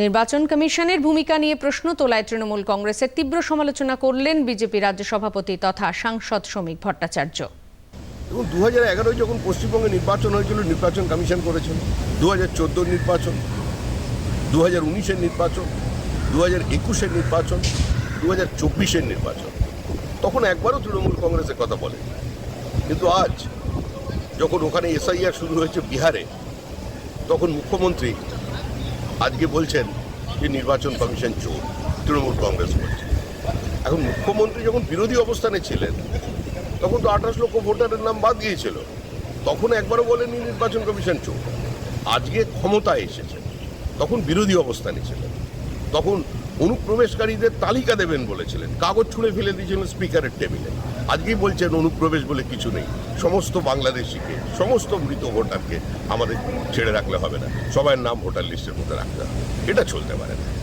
নির্বাচন কমিশনের ভূমিকা নিয়ে প্রশ্ন তোলায় তৃণমূল কংগ্রেসের তীব্র সমালোচনা করলেন বিজেপি রাজ্য সভাপতি তথা সাংসদ শ্রমিক ভট্টাচার্য। এবং দু হাজার এগারোয় যখন পশ্চিমবঙ্গে নির্বাচন হয়েছিল, নির্বাচন কমিশন করেছিল। দু হাজার নির্বাচন দু হাজার উনিশের নির্বাচন দু হাজার একুশের নির্বাচন দু হাজার চব্বিশের নির্বাচন। তখন একবারও তৃণমূল কংগ্রেসের কথা বলে কিন্তু আজ, যখন ওখানে এসআইআর শুরু হয়েছে বিহারে, তখন মুখ্যমন্ত্রী আজকে বলছেন যে নির্বাচন কমিশন চোর, তৃণমূল কংগ্রেস বলছে এখন মুখ্যমন্ত্রী যখন বিরোধী অবস্থানে ছিলেন, তখন তো আঠাশ লক্ষ ভোটারের নাম বাদ গিয়েছিল। তখন একবারও বলেনি নির্বাচন কমিশন চোর। আজকে ক্ষমতায় এসেছে। তখন বিরোধী অবস্থানে ছিলেন। তখন অনুপ্রবেশকারীদের তালিকা দেবেন বলেছিলেন। কাগজ ছুঁড়ে ফেলে দিয়েছিলেন স্পিকারের টেবিলে। আজকেই বলছেন অনুপ্রবেশ বলে কিছু নেই। সমস্ত বাংলাদেশিকে, সমস্ত মৃত ভোটারকে আমাদের ছেড়ে রাখলে হবে না। সবার নাম ভোটার লিস্টের মধ্যে রাখতে হবে। এটা চলতে পারে না।